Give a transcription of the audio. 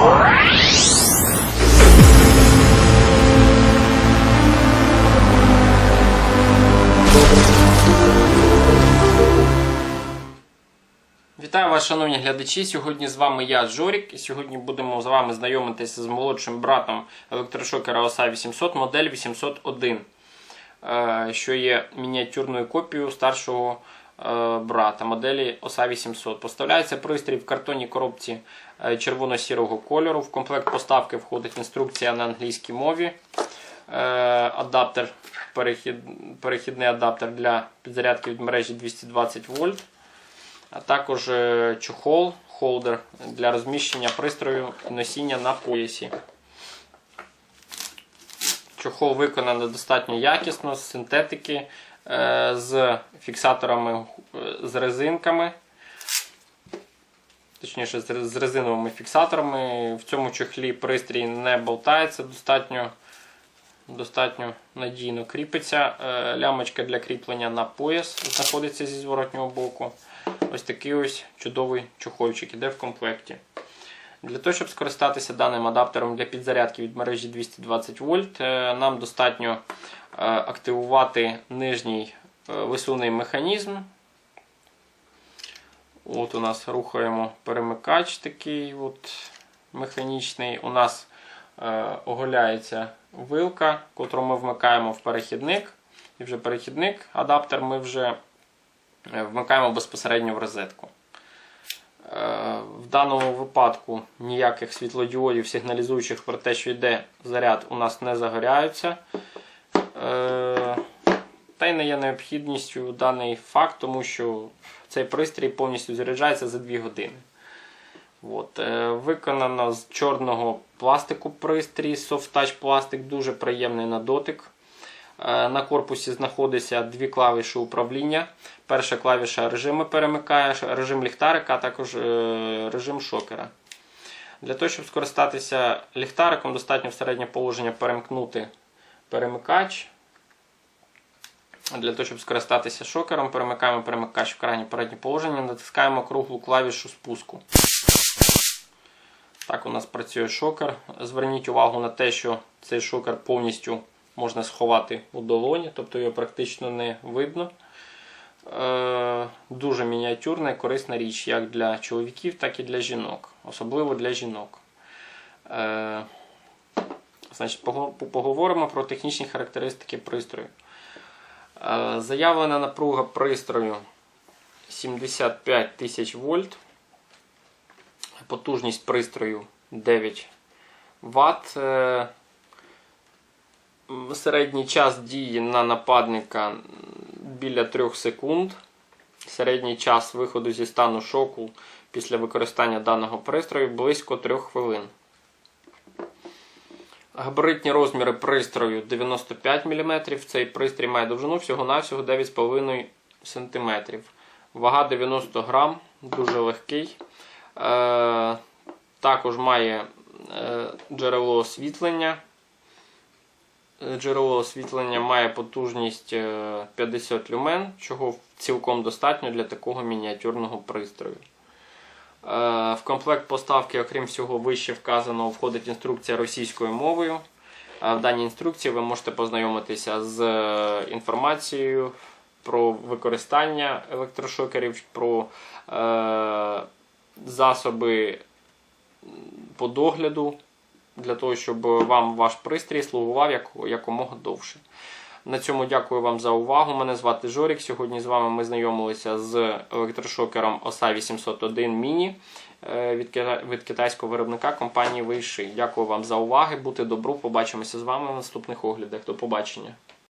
Вітаю вас, шановні глядачі. Сьогодні з вами я, Жорік, і сьогодні будемо з вами знайомитися з молодшим братом електрошокера OSA 800 модель 801, е, що є мініатюрною копією старшого брата моделі OSA 800. Поставляється пристрій в картонній коробці е, червоно-сірого кольору. В комплект поставки входить інструкція на англійській мові. Е, Адаптер, перехід, перехідний адаптер для підзарядки від мережі 220 вольт а також е, чохол, холдер для розміщення пристрою носіння на поясі. Чохол виконаний достатньо якісно з синтетики, е, з фіксаторами е, з резинками. Точніше, з з резиновими фіксаторами. В цьому чохлі пристрій не болтається, достатньо достатньо надійно кріпиться. Е, Лямочка для кріплення на пояс знаходиться зі зворотнього боку. Ось такий ось чудовий чохольчик іде в комплекті. Для того, щоб скористатися даним адаптером для підзарядки від мережі 220 вольт, е, нам достатньо е, активувати нижній е, висувний механізм. От у нас рухаємо перемикач такий от механічний. У нас оголяється вилка, котру ми вмикаємо в перехідник. І вже перехідник, адаптер ми вже вмикаємо безпосередньо в розетку. В даному випадку ніяких світлодіодів, сигналізуючих про те, що йде заряд, у нас не загоряються. Та й не є необхідністю даний факт, тому що цей пристрій повністю заряджається за 2 години. От. Виконано з чорного пластику пристрій, Touch пластик, дуже приємний на дотик. На корпусі знаходиться дві клавіші управління. Перша клавіша режими перемикає, режим ліхтарика, а також е, режим шокера. Для того, щоб скористатися ліхтариком, достатньо в середнє положення перемкнути перемикач. Для того, щоб скористатися шокером, перемикаємо перемикач в крайнє переднє положення, натискаємо круглу клавішу спуску. Так у нас працює шокер. Зверніть увагу на те, що цей шокер повністю можна сховати у долоні, тобто його практично не видно. Е, дуже мініатюрна і корисна річ як для чоловіків, так і для жінок, особливо для жінок. Е, значить, Поговоримо про технічні характеристики пристрою. Е, заявлена напруга пристрою 75 тисяч вольт. Потужність пристрою 9 Вт. Середній час дії на нападника біля 3 секунд. Середній час виходу зі стану шоку після використання даного пристрою близько 3 хвилин. Габаритні розміри пристрою 95 мм. Цей пристрій має довжину всього-навсього 9,5 см. Вага 90 грам, дуже легкий. Е, також має е, джерело освітлення. Джерело освітлення має потужність 50 е, люмен, чого цілком достатньо для такого мініатюрного пристрою. Е, в комплект поставки, окрім всього, вище вказаного, входить інструкція російською мовою. Е, в даній інструкції ви можете познайомитися з інформацією про використання електрошокерів, про засоби по догляду для того, щоб вам ваш пристрій слугував як, якомога довше. На цьому дякую вам за увагу. Мене звати Жорік. Сьогодні з вами ми знайомилися з електрошокером OSA 801 Mini від китайського виробника компанії Вейши. Дякую вам за увагу. Бути добру. Побачимося з вами в наступних оглядах. До побачення.